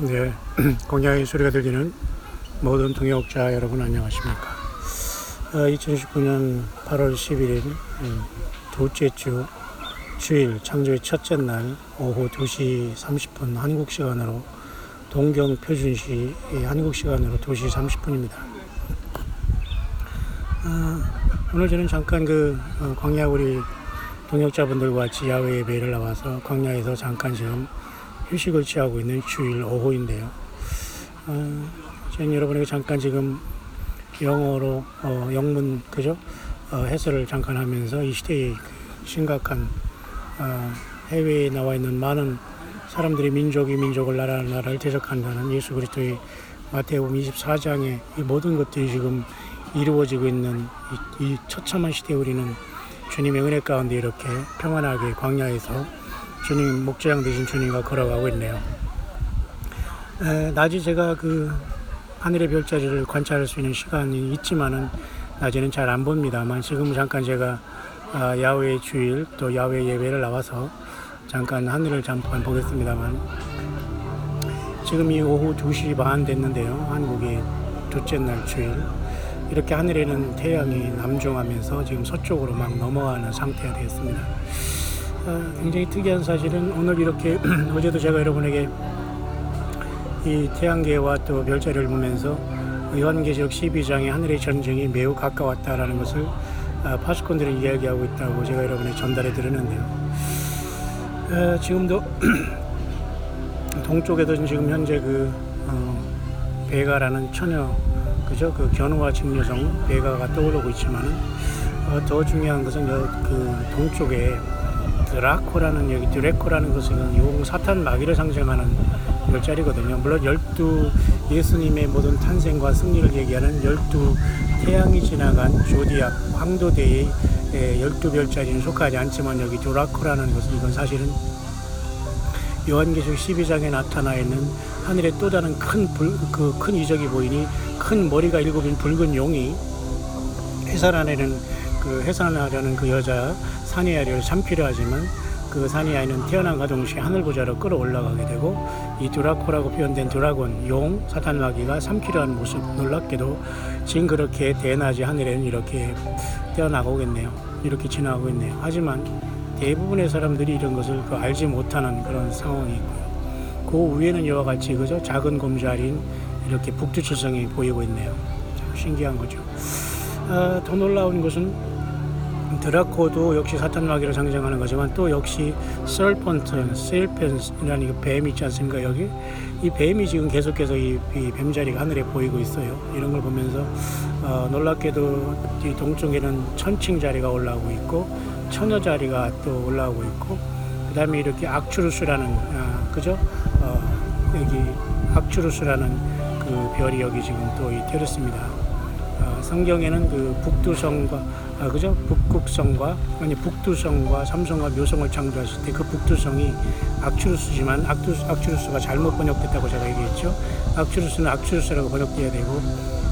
네, 공양의 소리가 들리는 모든 동역자 여러분 안녕하십니까? 어, 2019년 8월 11일 음, 둘째 주 주일 창조의 첫째 날 오후 2시 30분 한국 시간으로 동경 표준시 예, 한국 시간으로 2시 30분입니다. 오늘 저는 잠깐 그 어, 광야 우리 동역자분들과 같이 야외 예배를 나와서 광야에서 잠깐 지금 휴식을 취하고 있는 주일 오후인데요. 어, 저는 여러분에게 잠깐 지금 영어로 어, 영문 그죠 어, 해설을 잠깐 하면서 이 시대의 그 심각한 어, 해외에 나와 있는 많은 사람들이 민족이 민족을 나라 나라를 대적한다는 예수 그리스도의 마태복음 24장의 이 모든 것들이 지금 이루어지고 있는 이, 이 처참한 시대에 우리는 주님의 은혜 가운데 이렇게 평안하게 광야에서 주님 목재장 되신 주님과 걸어가고 있네요. 에, 낮에 제가 그 하늘의 별자리를 관찰할 수 있는 시간이 있지만은 낮에는 잘 안 봅니다만 지금 잠깐 제가 아, 야외 주일 또 야외 예배를 나와서 잠깐 하늘을 잠깐 보겠습니다만 지금 이 오후 2시 반 됐는데요. 한국의 둘째 날 주일 이렇게 하늘에는 태양이 남중하면서 지금 서쪽으로 막 넘어가는 상태가 되었습니다. 어, 굉장히 특이한 사실은 오늘 이렇게 어제도 제가 여러분에게 이 태양계와 또 별자리를 보면서 요한계시록 12장의 하늘의 전쟁이 매우 가까웠다라는 것을 아, 파수꾼들이 이야기하고 있다고 제가 여러분에 전달해 드렸는데요. 어, 지금도 동쪽에도 지금 현재 그 어, 베가라는 처녀 그죠 그 견우와 직녀성 베가가 떠오르고 있지만은 어, 더 중요한 것은 여, 그 동쪽에 드라코라는 여기 드레코라는 것은 용 사탄 마귀를 상징하는 별자리거든요. 물론 열두 예수님의 모든 탄생과 승리를 얘기하는 열두 태양이 지나간 조디악 황도대의 에, 열두 별자리는 속하지 않지만 여기 드라코라는 것은 이건 사실은 요한계시록 12장에 나타나 있는 하늘에 또 다른 큰그 큰 이적이 보이니 큰 머리가 일곱인 붉은 용이 해산하려는 그 해산하려는 그 여자 사니아리를 삼키려 하지만 그 사니아이는 태어난과 동시에 하늘 보좌로 끌어올라가게 되고 이 드라코라고 표현된 드라곤 용 사탄 마귀가 삼키려 하는 모습 놀랍게도 지금 그렇게 대낮에 하늘에는 이렇게 태어나고 있네요 이렇게 지나가고 있네요 하지만 대부분의 사람들이 이런 것을 그 알지 못하는 그런 상황이 있고요. 그 위에는 이와 같이 그저 작은 곰자리인 이렇게 북두칠성이 보이고 있네요. 참 신기한 거죠. 아, 더 놀라운 것은 드라코도 역시 사탄 마귀를 상징하는 거지만 또 역시 설펀트, 셀펜이라는 그뱀 있지 않습니까 여기 이 뱀이 지금 계속해서 이, 이 뱀자리가 하늘에 보이고 있어요. 이런 걸 보면서 어, 놀랍게도 이 동쪽에는 천칭 자리가 올라오고 있고 처녀 자리가 또 올라오고 있고 그 다음에 이렇게 악추루스라는 아, 그죠 어, 여기 악추루스라는 그 별이 여기 지금 또 태어났습니다. 어, 성경에는 그 북두성과 아, 그죠 북극성과 아니 북두성과 삼성과 묘성을 창조했을 때그 북두성이 악추루스지만 악두, 악추루스가 잘못 번역됐다고 제가 얘기했죠. 악추루스는 악추루스라고 번역돼야 되고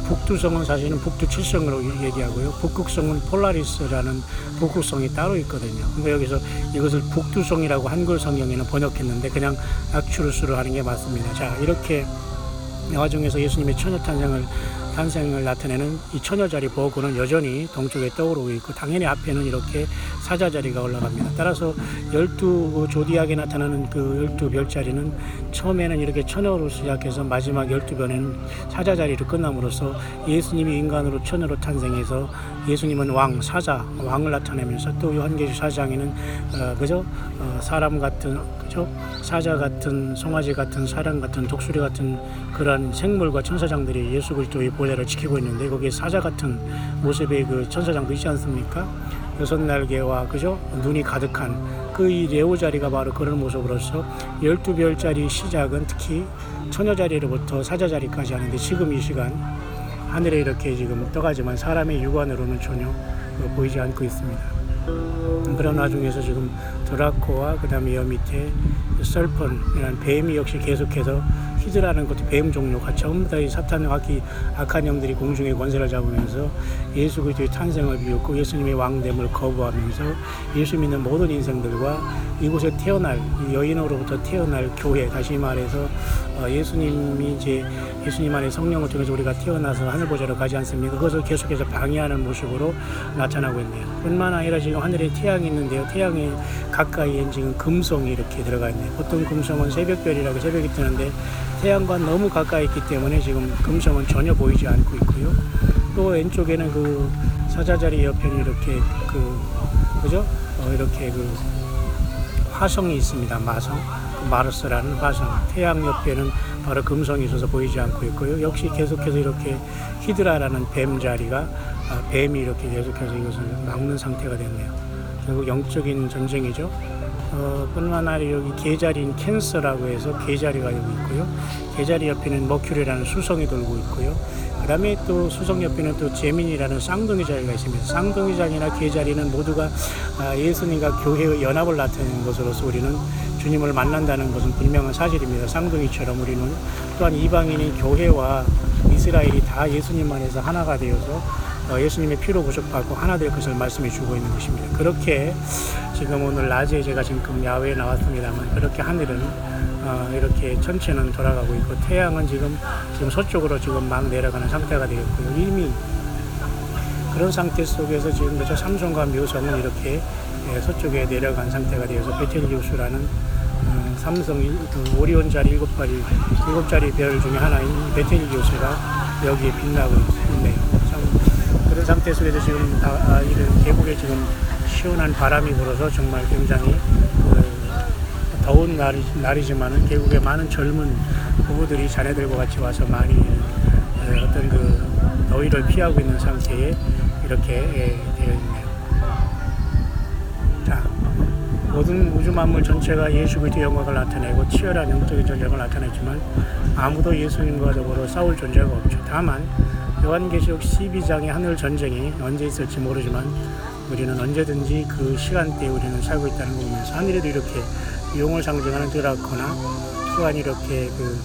북두성은 사실은 북두칠성으로 얘기하고요. 북극성은 폴라리스라는 북극성이 따로 있거든요. 그러니까 여기서 이것을 북두성이라고 한글 성경에는 번역했는데 그냥 악추루스로 하는 게 맞습니다. 자 이렇게 와중에서 예수님의 처녀 탄생을 탄생을 나타내는 이 처녀 자리 보고는 여전히 동쪽에 떠오르고 있고 당연히 앞에는 이렇게 사자 자리가 올라갑니다. 따라서 열두 그 조디악에 나타나는 그 열두 별자리는 처음에는 이렇게 처녀로 시작해서 마지막 열두 변에는 사자 자리로 끝남으로써 예수님이 인간으로 처녀로 탄생해서 예수님은 왕 사자 왕을 나타내면서 또 요한계시 사장에는 어, 그죠 어, 사람 같은 사자 같은 송아지 같은 사람 같은 독수리 같은 그러한 생물과 천사장들이 예수 그리스도의 보 좌를 지키고 있는데 거기에 사자 같은 모습의 그 천사장도 있지 않습니까? 여섯 날개와 그죠 눈이 가득한 그이 레오 자리가 바로 그런 모습으로서 열두 별자리 시작은 특히 처녀 자리로부터 사자 자리까지 하는데 지금 이 시간 하늘에 이렇게 지금 떠가지만 사람의 육안으로는 전혀 보이지 않고 있습니다. 그런 와중에서 지금 드라코와 그 다음에 여 밑에 설펀이라는 뱀이 역시 계속해서 히드라는 것도 뱀 종류가 전부 다 이 사탄의 악기, 악한 영들이 공중에 권세를 잡으면서 예수 그리스도의 탄생을 비웃고 예수님의 왕됨을 거부하면서 예수 믿는 모든 인생들과 이곳에 태어날 이 여인으로부터 태어날 교회 다시 말해서 어, 예수님이 이제 예수님 안에 성령을 통해서 우리가 태어나서 하늘 보좌로 가지 않습니까? 그것을 계속해서 방해하는 모습으로 나타나고 있네요. 뿐만 아니라 지금 하늘에 태양이 있는데요. 태양이 가까이엔 지금 금성이 이렇게 들어가 있네요. 보통 금성은 새벽별이라고 새벽이 뜨는데 태양과 너무 가까이 있기 때문에 지금 금성은 전혀 보이지 않고 있고요. 또 왼쪽에는 그 사자자리 옆에는 이렇게 그 그죠? 어, 이렇게 그 화성이 있습니다. 마성. 그 마르스라는 화성. 태양 옆에는 바로 금성이 있어서 보이지 않고 있고요. 역시 계속해서 이렇게 히드라라는 뱀 자리가 아, 뱀이 이렇게 계속해서 이것을 막는 상태가 됐네요. 결국 영적인 전쟁이죠. 어, 뿐만 아니라 여기 개자리인 캔서라고 해서 개자리가 여기 있고요. 개자리 옆에는 머큐리라는 수성이 돌고 있고요. 그 다음에 또 수성 옆에는 또 제민이라는 쌍둥이 자리가 있습니다. 쌍둥이 자리나 개자리는 모두가 아, 예수님과 교회의 연합을 나타내는 것으로서 우리는 주님을 만난다는 것은 분명한 사실입니다. 쌍둥이처럼 우리는 또한 이방인인 교회와 이스라엘이 다 예수님 안에서 하나가 되어서 어, 예수님의 피로 구속받고 하나 될 것을 말씀해 주고 있는 것입니다. 그렇게 지금 오늘 낮에 제가 지금 야외에 나왔습니다만 그렇게 하늘은 어, 이렇게 전체는 돌아가고 있고 태양은 지금 지금 서쪽으로 지금 막 내려가는 상태가 되었고요. 이미 그런 상태 속에서 지금 그저 삼성과 묘성은 이렇게 예, 서쪽에 내려간 상태가 되어서 베텔기우스라는 어, 삼성 일- 그 오리온 자리 일곱 자리 일곱 자리 별 중에 하나인 베텔기우스가 여기에 빛나고 있네요. 상태 속에서 지금 다, 아, 이런 계곡에 지금 시원한 바람이 불어서 정말 굉장히 그, 더운 날이, 날이지만은 계곡에 많은 젊은 부부들이 자네들과 같이 와서 많이 에, 어떤 그 더위를 피하고 있는 상태에 이렇게 에, 되어 있네요. 자, 모든 우주 만물 전체가 예수 그리스도의 영광을 나타내고 치열한 영적인 전쟁을 나타냈지만 아무도 예수님과 더불어 싸울 존재가 없죠. 다만 요한계시록 12장의 하늘 전쟁이 언제 있을지 모르지만 우리는 언제든지 그 시간대에 우리는 살고 있다는 걸 보면서 하늘에도 이렇게 용을 상징하는 드라코나 또한 이렇게 그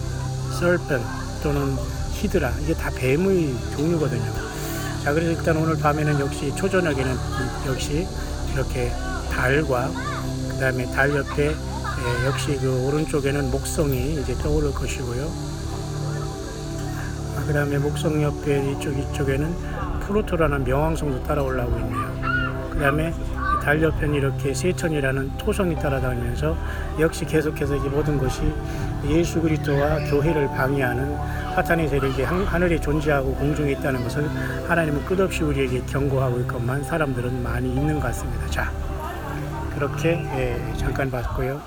설펜 또는 히드라 이게 다 뱀의 종류거든요. 자 그래서 일단 오늘 밤에는 역시 초저녁에는 역시 이렇게 달과 그 다음에 달 옆에 예, 역시 그 오른쪽에는 목성이 이제 떠오를 것이고요. 아, 그 다음에 목성 옆에 이쪽 이쪽에는 프로토라는 명왕성도 따라 올라오고 있네요. 그 다음에 달 옆에는 이렇게 세천이라는 토성이 따라다니면서 역시 계속해서 이 모든 것이 예수 그리스도와 교회를 방해하는 사탄의 세력이 한- 하늘에 존재하고 공중에 있다는 것을 하나님은 끝없이 우리에게 경고하고 있건만 사람들은 많이 있는 것 같습니다. 자, 그렇게 예, 잠깐 봤고요.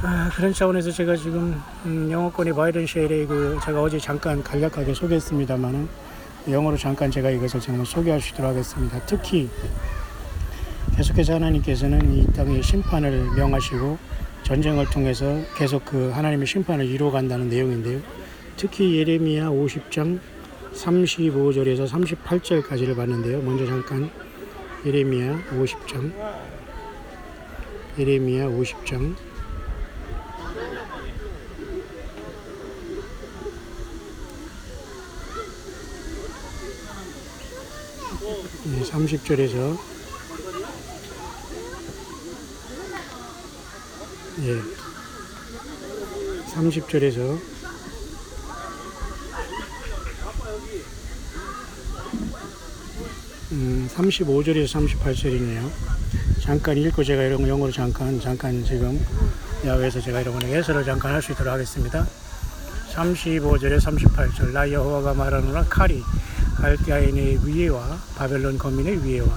아, 그런 차원에서 제가 지금 음, 영어권의 바이런 쉐일의 그 제가 어제 잠깐 간략하게 소개했습니다만은 영어로 잠깐 제가 이것을 정말 있도록 하겠습니다. 특히 계속해서 하나님께서는 이 땅의 심판을 명하시고 전쟁을 통해서 계속 그 하나님의 심판을 이루어 간다는 내용인데요. 특히 예레미야 50장 35절에서 38절까지를 봤는데요. 먼저 잠깐 예레미야 50장 예레미야 50장 네, 30절에서. 예, 30절에서. 음, 35절에서 38절이네요. 잠깐 읽고 제가 이런 거 영어로 잠깐 잠깐 지금 야외에서 제가 이런 거 해설을 잠깐 할 수 있도록 하겠습니다. 35절에 38절. 나 여호와가 말하노라. 칼이 갈대아인의 위에와 바벨론 거민의 위에와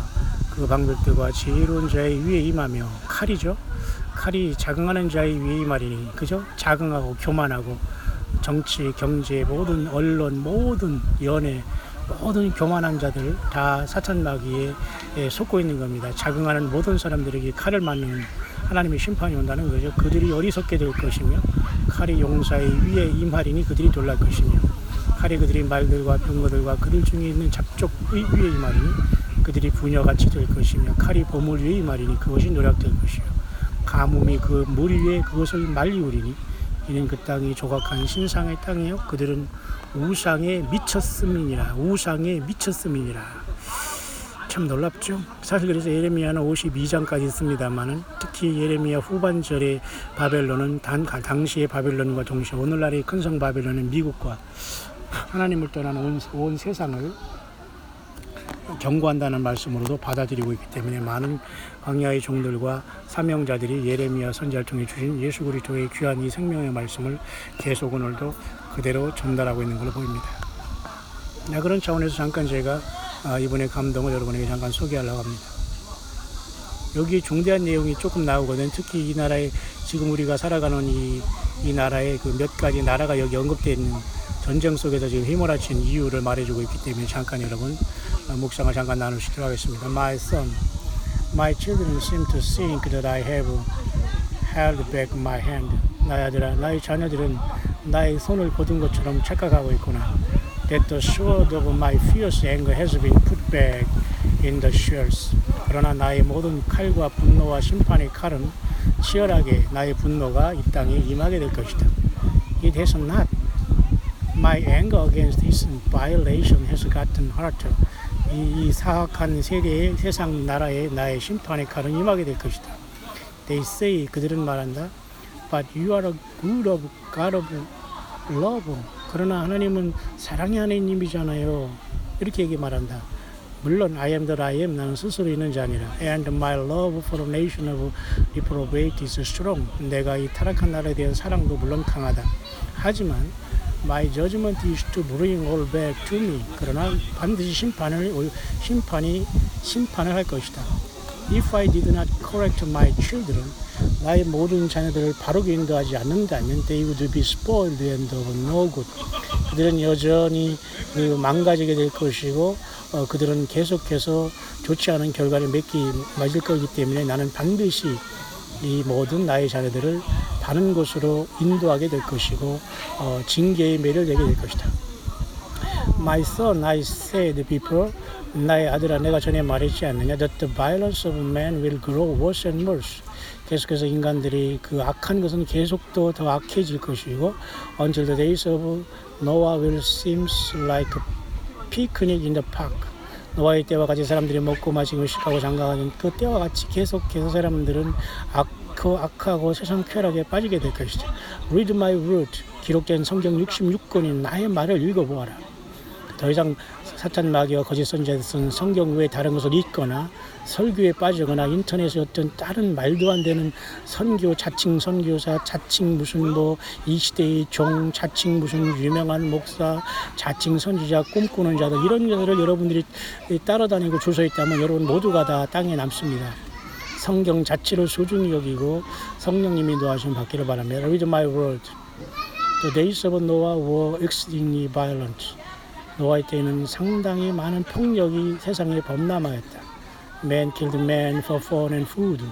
그 방백들과 지혜로운 자의 위에 임하며 칼이죠. 칼이 자긍하는 자의 위에 임하리니 그죠? 자긍하고 교만하고 정치, 경제, 모든 언론, 모든 연애, 모든 교만한 자들 다 사탄 마귀에 예, 속고 있는 겁니다. 자긍하는 모든 사람들에게 칼을 맞는 하나님의 심판이 온다는 거죠. 그들이 어리석게 될 것이며 칼이 용사의 위에 임하리니 그들이 놀랄 것이며 칼이 그들이 말들과 병거들과 그들 중에 있는 잡족의 위에 임하리니 그들이 부녀같이 될 것이며 칼이 보물 위에 임하리니 그것이 노략될 것이요. 가뭄이 그 물 위에 그것을 말리우리니 이는 그 땅이 조각한 신상의 땅이요. 그들은 우상에 미쳤음이니라. 우상에 미쳤음이니라. 참 놀랍죠. 사실 그래서 예레미야는 52장까지 있습니다만은 특히 예레미야 후반절의 바벨론은 단 당시의 바벨론과 동시에 오늘날의 큰 성 바벨론은 미국과 하나님을 떠난 온, 온 세상을 경고한다는 말씀으로도 받아들이고 있기 때문에 많은 광야의 종들과 사명자들이 예레미야 선지자를 통해 주신 예수 그리스도의 귀한 이 생명의 말씀을 계속 오늘도 그대로 전달하고 있는 걸로 보입니다. 네, 그런 차원에서 잠깐 제가 아, 이번에 감동을 여러분에게 잠깐 소개하려고 합니다. 여기 중대한 내용이 조금 나오거든. 특히 이 나라에 지금 우리가 살아가는 이, 이 나라의 그 몇 가지 나라가 여기 언급되어 있는 전쟁 속에서 지금 휘몰아친 이유를 말해주고 있기 때문에 잠깐 여러분 어, 묵상을 잠깐 나누시도록 하겠습니다. My son, my children seem to think that I have held back my hand. 나의 아들아, 나의 자녀들은 나의 손을 거둔 것처럼 착각하고 있구나. That the sword of my fierce anger has been put back in the shears. 그러나 나의 모든 칼과 분노와 심판의 칼은 치열하게 나의 분노가 이 땅에 임하게 될 것이다. It has not. My anger against this violation has gotten harder. 이, 이 사악한 세계의 세상 나라에 나의 심판의 칼은 임하게 될 것이다. They say 그들은 말한다. But you are a good of God of love. 그러나 하나님은 사랑의 하나님이잖아요. 이렇게 얘기 말한다. 물론 I am that I am 나는 스스로 있는 자 아니라 and my love for a nation of reprobate is strong 내가 이 타락한 나라에 대한 사랑도 물론 강하다 하지만 my judgment is to bring all back to me 그러나 반드시 심판을 심판이 심판을 할 것이다 if I did not correct my children 나의 모든 자녀들을 바르게 인도하지 않는다면 they would be spoiled and of no good 그들은 여전히 그 망가지게 될 것이고 어, 그들은 계속해서 좋지 않은 결과를 맺기 맞을 거기 때문에 나는 반드시 이 모든 나의 자녀들을 바른 곳으로 인도하게 될 것이고 어, 징계의 매를 내게 될 것이다. My son, I said before, 나의 아들아 내가 전에 말했지 않느냐 that the violence of man will grow worse and worse. 계속해서 인간들이 그 악한 것은 계속 더, 더 악해질 것이고 until the days of Noah will seems like a picnic in the park. 노아의 때와 같이 사람들이 먹고 마시고 식하고 장가가는 그 때와 같이 계속해서 사람들은 악하고, 악하고 세상 쾌락에 빠지게 될 것이다. Read my word. 기록된 성경 66권인 나의 말을 읽어보아라. 더 이상 사탄 마귀와 거짓 선지자들 쓴 성경 외에 다른 것을 읽거나 설교에 빠지거나 인터넷에 어떤 다른 말도 안 되는 선교 자칭 선교사 자칭 무슨 뭐 이 시대의 종 자칭 무슨 유명한 목사 자칭 선지자 꿈꾸는 자들 이런 자들을 여러분들이 따라다니고 줄서 있다면 여러분 모두가 다 땅에 남습니다. 성경 자체를 소중히 여기고 성령님이 도와주신 받기를 바랍니다. Read my word. The days of Noah were exceedingly violent. 노아의 때에는 상당히 많은 폭력이 세상에 범람하였다. Man killed man for fun and food.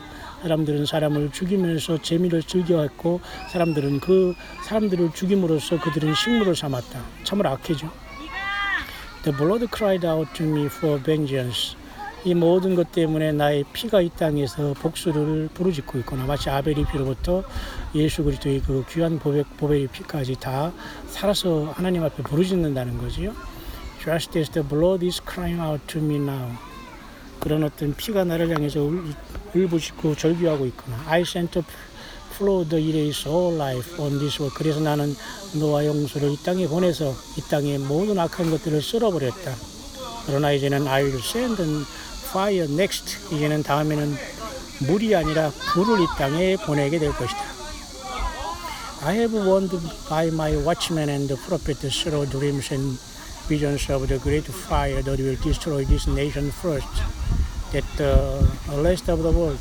사람들은 사람을 죽이면서 재미를 즐겨했고 사람들은 그 사람들을 죽임으로써 그들은 식물을 삼았다. 참으로 악해죠. The blood cried out to me for vengeance. 이 모든 것 때문에 나의 피가 이 땅에서 복수를 부르짖고 있구나. 마치 아벨의 피로부터 예수 그리스도의 그 귀한 보배, 보배의 피까지 다 살아서 하나님 앞에 부르짖는다는 거지요. Just as the blood is crying out to me now. 그런 어떤 피가 나를 향해서 울, 울부짖고 절규하고 있구나. I sent a flood erase all life on this world. 그래서 나는 노아 용수를 이 땅에 보내서 이 땅의 모든 악한 것들을 쓸어버렸다. 그러나 이제는 I will send fire next. 이제는 다음에는 물이 아니라 불을 이 땅에 보내게 될 것이다. I have warned by my watchmen and the prophet through dreams and visions of the great fire that will destroy this nation first. That the rest of the world.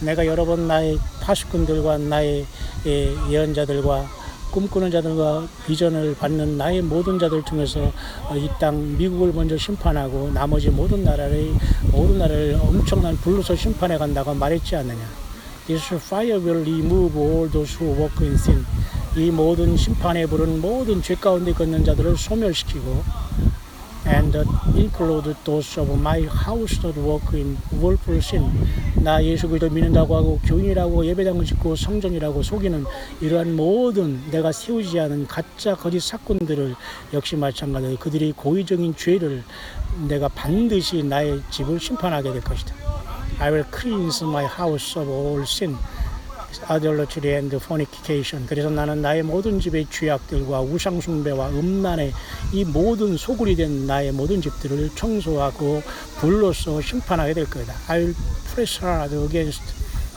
내가 여러 번 나의 파수꾼들과 나의 예, 예언자들과 꿈꾸는 자들과 비전을 받는 나의 모든 자들 중에서 이 땅 미국을 먼저 심판하고 나머지 모든 나라를 모든 나라를 엄청난 불로서 심판해 간다고 말했지 않느냐. This fire will remove all those who walk in sin. 이 모든 심판에 부른 모든 죄 가운데 걷는 자들을 소멸시키고 and include those of my house that work in willful sin. 나 예수 그리스도 믿는다고 하고 교인이라고 예배당을 짓고 성전이라고 속이는 이러한 모든 내가 세우지 않은 가짜 거짓 사건들을 역시 마찬가지로 그들이 고의적인 죄를 내가 반드시 나의 집을 심판하게 될 것이다. I will cleanse my house of all sin. Adultery and fornication. 그래서 나는 나의 모든 집의 죄악들과 우상숭배와 음란의 이 모든 소굴이 된 나의 모든 집들을 청소하고 불로서 심판하게 될 거다. I'll press hard against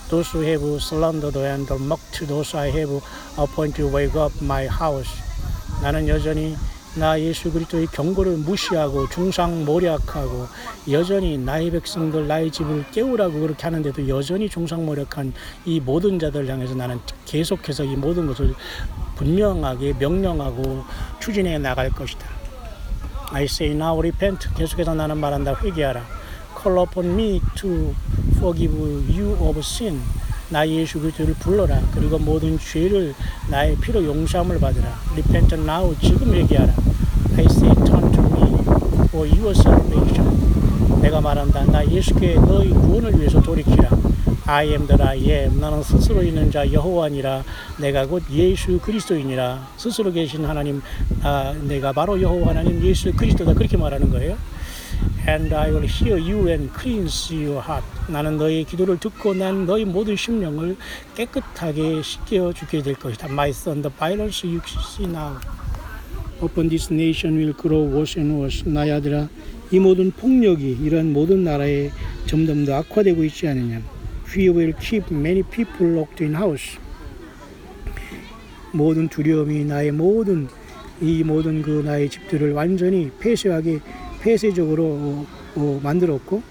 those who have slandered and mocked those I have appointed to wake up my house. 나는 여전히 나 예수 그리스도의 경고를 무시하고 중상 모략하고 여전히 나의 백성들 나의 집을 깨우라고 그렇게 하는데도 여전히 중상 모략한 이 모든 자들 향해서 나는 계속해서 이 모든 것을 분명하게 명령하고 추진해 나갈 것이다. I say now repent. 계속해서 나는 말한다. 회개하라. Call upon me to forgive you of sin. 나 예수 그리스도를 불러라. 그리고 모든 죄를 나의 피로 용서함을 받으라. Repent now. 지금 회개하라. I say turn to me for your salvation. 내가 말한다. 나 예수께 너희 구원을 위해서 돌이키라. I am that I am. 나는 스스로 있는 자 여호와니라. 내가 곧 예수 그리스도이니라. 스스로 계신 하나님, 아, 내가 바로 여호와 하나님 예수 그리스도다. 그렇게 말하는 거예요. And I will hear you and cleanse your heart. 나는 너의 기도를 듣고 난 너희 모든 심령을 깨끗하게 씻겨 주게 될 것이다. My son, the violence you see now upon this nation will grow worse and worse. 나의 아들아, 이 모든 폭력이 이러한 모든 나라에 점점 더 악화되고 있지 않느냐. Fear will keep many people locked in house. 모든 두려움이 나의 모든 이 모든 그 나의 집들을 완전히 폐쇄하게 폐쇄적으로 어, 어, 만들었고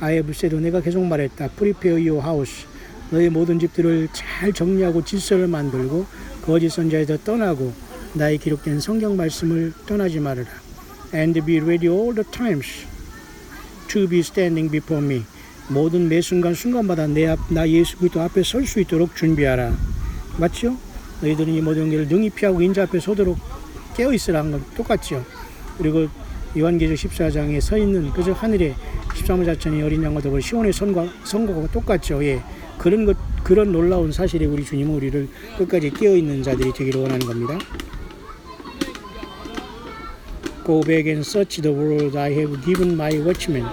아예 불세도 내가 계속 말했다. Prepare your house. 너의 모든 집들을 잘 정리하고 질서를 만들고 거짓 선자에서 떠나고 나의 기록된 성경 말씀을 떠나지 말아라. And be ready all the times to be standing before me. 모든 매 순간 순간마다 내 앞, 나 예수 그리스도 앞에 설 수 있도록 준비하라. 맞죠? 너희들은 이 모든 일을 능히 피하고 인자 앞에 서도록 깨어 있으라 는 건 똑같죠. 그리고 요한계시록 14장에 서 있는 그저 하늘에 13호 자천이 어린 양과 더불어 시온의 선과 선거가 똑같죠. 예. 그런 것 그런 놀라운 사실에 우리 주님은 우리를 끝까지 깨어 있는 자들이 되기를 원하는 겁니다. Go back and search the world I have given my watchmen.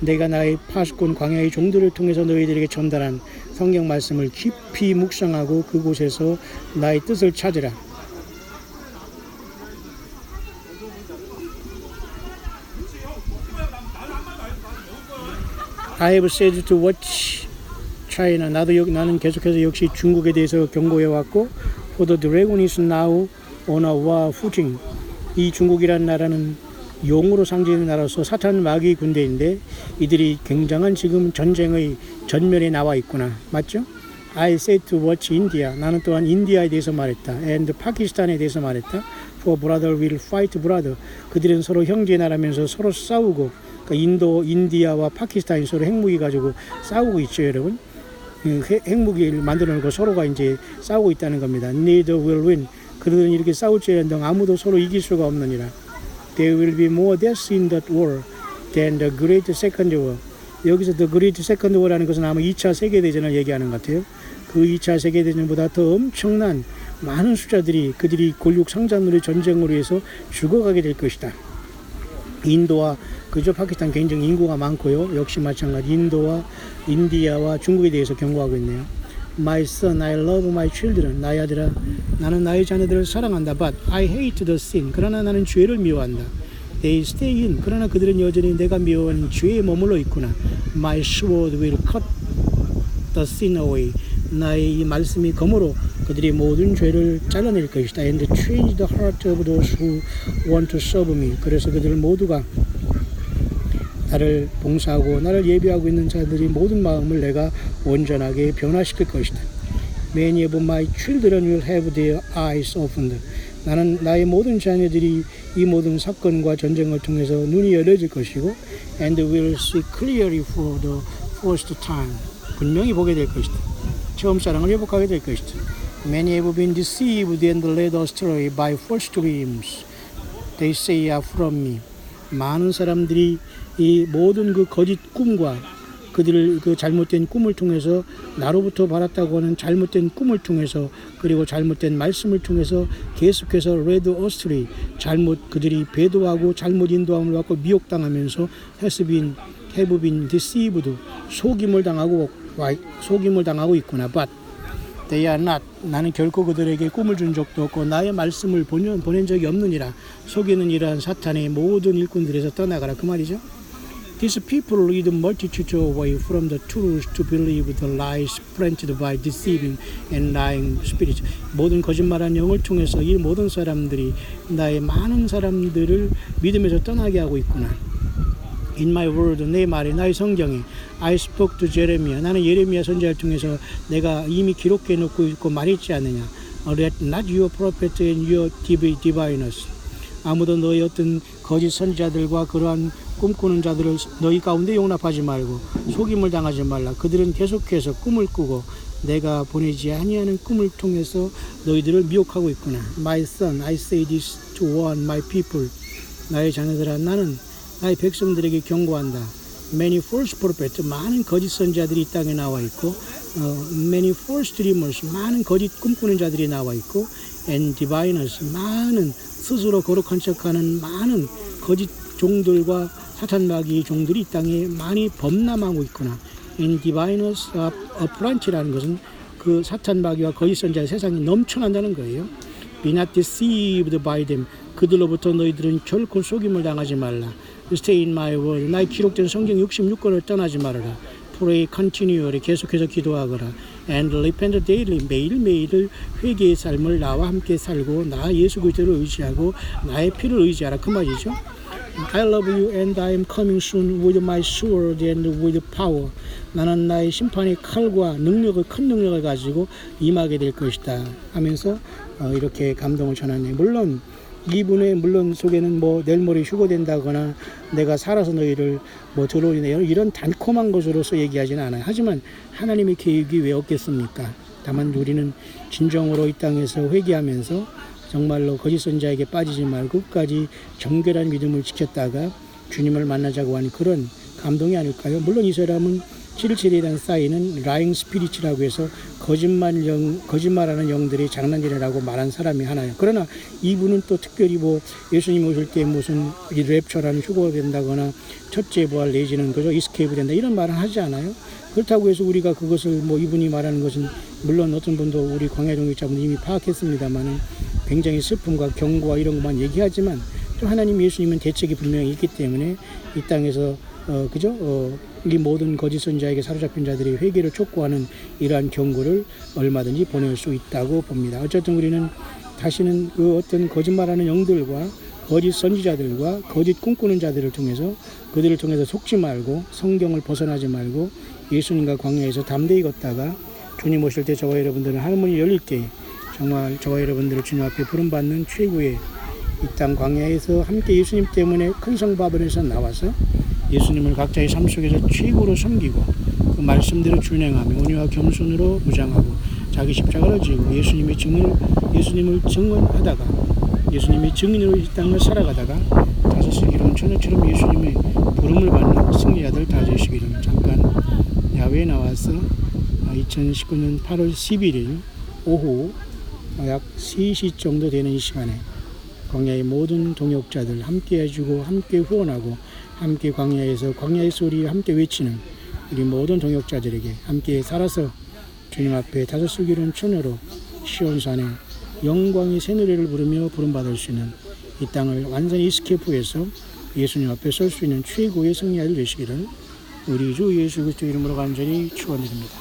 내가 나의 파수꾼 광야의 종들을 통해서 너희들에게 전달한 성경 말씀을 깊이 묵상하고 그곳에서 나의 뜻을 찾으라. I have said to watch China. 나도 여, 나는 계속해서 역시 중국에 대해서 경고해 왔고, for the dragon is now on a war footing. 이 중국이라는 나라는 용으로 상징되는 나라로서 사탄 마귀 군대인데 이들이 굉장한 지금 전쟁의 전면에 나와 있구나. 맞죠? I said to watch India. 나는 또한 인디아에 대해서 말했다. And 파키스탄에 대해서 말했다. For brother will fight brother. 그들은 서로 형제 나라면서 서로 싸우고 그러니까 인도, 인디아와 파키스탄이 서로 핵무기 가지고 싸우고 있죠, 여러분. 그 핵- 핵무기를 만들어 놓고 서로가 이제 싸우고 있다는 겁니다. Neither will win. 그들은 이렇게 싸울지언정 아무도 서로 이길 수가 없느니라. There will be more deaths in that war than the Great Second War. 여기서 The Great Second War라는 것은 아마 2차 세계대전을 얘기하는 것 같아요. 그 2차 세계대전보다 더 엄청난 많은 숫자들이 그들이 골육 상잔으로의 전쟁으로 해서 죽어가게 될 것이다. 인도와 그저 파키스탄 굉장히 인구가 많고요. 역시 마찬가지 인도와 인디아와 중국에 대해서 경고하고 있네요. My son, I love my children. 나의 아들아, 나는 나의 자녀들을 사랑한다. But I hate the sin. 그러나 나는 죄를 미워한다. They stay in. 그러나 그들은 여전히 내가 미워하는 죄에 머물러 있구나. My sword will cut the sin away. 나의 이 말씀이 검으로 그들이 모든 죄를 잘라낼 것이다. And change the heart of those who want to serve me. 그래서 그들 모두가 나를 봉사하고 나를 예비하고 있는 자들이 모든 마음을 내가 온전하게 변화시킬 것이다. Many of my children will have their eyes opened. 나는 나의 모든 자녀들이 이 모든 사건과 전쟁을 통해서 눈이 열려질 것이고 and will see clearly for the first time. 분명히 보게 될 것이다. 처음 사랑을 회복하게 될 것이다. Many have been deceived and led astray by false dreams. They say are from me. 많은 사람들이 이 모든 그 거짓 꿈과 그들을 그 잘못된 꿈을 통해서 나로부터 받았다고 하는 잘못된 꿈을 통해서 그리고 잘못된 말씀을 통해서 계속해서 레드 어스트리 잘못 그들이 배도하고 잘못 인도함을 받고 미혹당하면서 헤스빈 해부빈 디시브드 속임을 당하고 와- 속임을 당하고 있구나. But they are not. 나는 결코 그들에게 꿈을 준 적도 없고 나의 말씀을 보낸, 보낸 적이 없느니라. 속이는 이러한 사탄의 모든 일꾼들에서 떠나가라 그 말이죠. These people lead multitudes away from the truth to believe the lies planted by deceiving and lying spirits. 모든 거짓말한 영을 통해서 이 모든 사람들이 나의 많은 사람들을 믿음에서 떠나게 하고 있구나. In my word, 내 말에 나의 성경에 I spoke to Jeremiah. 나는 예레미야 선지자를 통해서 내가 이미 기록해 놓고 있고 말했지 않느냐. Let not your prophet and your divi- diviners. 아무도 너희 어떤 거짓 선지자들과 그러한 꿈꾸는 자들을 너희 가운데 용납하지 말고 속임을 당하지 말라. 그들은 계속해서 꿈을 꾸고 내가 보내지 아니하는 꿈을 통해서 너희들을 미혹하고 있구나. My son, I say this to warn my people. 나의 자녀들아 나는 나의 백성들에게 경고한다. Many false prophets, 많은 거짓 선지자들이 이 땅에 나와 있고, 어, many false dreamers, 많은 거짓 꿈꾸는 자들이 나와 있고, and diviners, 많은 스스로 거룩한 척하는 많은 거짓 종들과 사탄 마귀 종들이 이 땅에 많이 범람하고 있구나. A branch라는 것은 그 사탄 마귀와 거짓 선지자 세상에 넘쳐난다는 거예요. Be not deceived by them. 그들로부터 너희들은 결코 속임을 당하지 말라. Stay in my word. 나의 기록된 성경 66권을 떠나지 말아라. Pray continually. 계속해서 기도하거라. And repent daily. 매일매일을 회개의 삶을 나와 함께 살고 나 예수 그리스도를 의지하고 나의 피를 의지하라. 그 말이죠. I love you and I am coming soon with my sword and with power. 나는 나의 심판의 칼과 능력을 큰 능력을 가지고 임하게 될 것이다 하면서 어, 이렇게 감동을 전하네. 물론 이분의 물론 속에는 뭐 내일 모레 휴거된다거나 내가 살아서 너희를 뭐 들어오리네 이런 달콤한 것으로서 얘기하지는 않아요. 하지만 하나님의 계획이 왜 없겠습니까? 다만 우리는 진정으로 이 땅에서 회개하면서 정말로 거짓 선자에게 빠지지 말고 끝까지 정결한 믿음을 지켰다가 주님을 만나자고 하는 그런 감동이 아닐까요? 물론 이 사람은 777에 대한 쌓이는 라잉 스피리츠라고 해서 거짓말 영, 거짓말하는 영들이 장난질이라고 말한 사람이 하나요. 그러나 이분은 또 특별히 뭐 예수님 오실 때 무슨 이 랩처라는 휴거가 된다거나 첫째 부활 내지는 그죠 이스케이프 된다 이런 말은 하지 않아요. 그렇다고 해서 우리가 그것을 뭐 이분이 말하는 것은 물론 어떤 분도 우리 광야 종교자분 이미 파악했습니다만은 굉장히 슬픔과 경고와 이런 것만 얘기하지만 또 하나님 예수님은 대책이 분명히 있기 때문에 이 땅에서 어 그죠 어, 이 모든 거짓 선자에게 사로잡힌 자들이 회개를 촉구하는 이러한 경고를 얼마든지 보낼 수 있다고 봅니다. 어쨌든 우리는 다시는 그 어떤 거짓말하는 영들과 거짓 선지자들과 거짓 꿈꾸는 자들을 통해서 그들을 통해서 속지 말고 성경을 벗어나지 말고 예수님과 광야에서 담대히 걷다가 주님 오실 때 저와 여러분들은 하늘문이 열릴 때 정말 저와 여러분들을 주님 앞에 부름받는 최고의 이 땅 광야에서 함께 예수님 때문에 큰 성 바벨에서 나와서 예수님을 각자의 삶 속에서 최고로 섬기고 그 말씀대로 준행하며 온유와 겸손으로 무장하고 자기 십자가를 지고 예수님의 증을 예수님을 증언하다가 예수님의 증인으로 이 땅을 살아가다가 다섯 세기로는 천하처럼 예수님의 부름을 받는 승리자들 다 되시기를 잠깐 야외에 나와서 2019년 8월 11일 오후 약 3시 정도 되는 이 시간에 광야의 모든 동역자들 함께 해주고 함께 후원하고 함께 광야에서 광야의 소리 함께 외치는 우리 모든 동역자들에게 함께 살아서 주님 앞에 다섯 슬기로운 천으로 시온산에 영광의 새노래를 부르며 부름받을 수 있는 이 땅을 완전히 스케프해서 예수님 앞에 설 수 있는 최고의 승리자들 되시기를 우리 주 예수 그리스도 이름으로 간절히 축원드립니다.